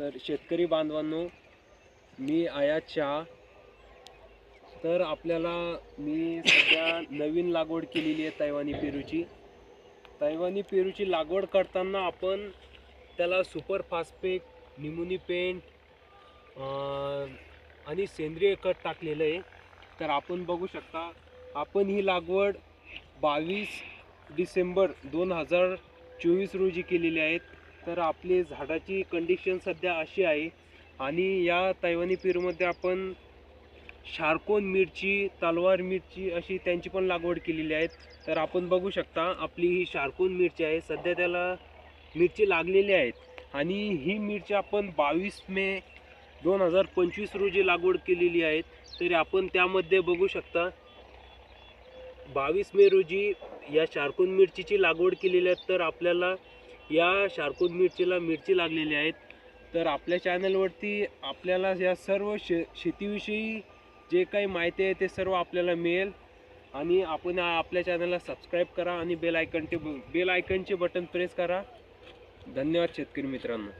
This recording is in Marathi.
तर शेतकरी बांधवांनो मी आयात शहा तर आपल्याला मी सध्या नवीन लागवड केलेली आहे तैवानी पेरूची. तैवानी पेरूची लागवड करताना आपण त्याला सुपर फास्पेक निमोनी पेंट आणि सेंद्रिय खत टाकलेलं आहे. तर आपण बघू शकता आपण ही लागवड बावीस डिसेंबर दोन हजार चोवीस रोजी केलेली आहेत तर आपली झाडाची कंडिशन सध्या अशी आहे. आणि या तैवानी पेरूमध्ये आपण शार्कोन मिरची तलवार मिरची अशी त्यांची पण लागवड केलेली आहे. तर आपण बघू शकता आपली ही शार्कोन मिरची आहे. सध्या त्याला मिरची लागलेली आहेत. आणि ही मिरची आपण बावीस मे दोन हजार पंचवीस रोजी लागवड केलेली आहेत तरी आपण त्यामध्ये बघू शकता बावीस मे रोजी या शार्कोन मिरचीची लागवड केलेली आहे. तर आपल्याला या शार्कोन मिरचीला मिरची लागलेली आहेत. तर आपल्या चॅनलवरती आपल्याला या सर्व शे शेतीविषयी जे काही माहिती आहे ते सर्व आपल्याला मिळेल. आणि आपण आपल्या चॅनलला सबस्क्राईब करा आणि बेल आयकनचे बेल आयकनचे बटन प्रेस करा. धन्यवाद शेतकरी मित्रांनो.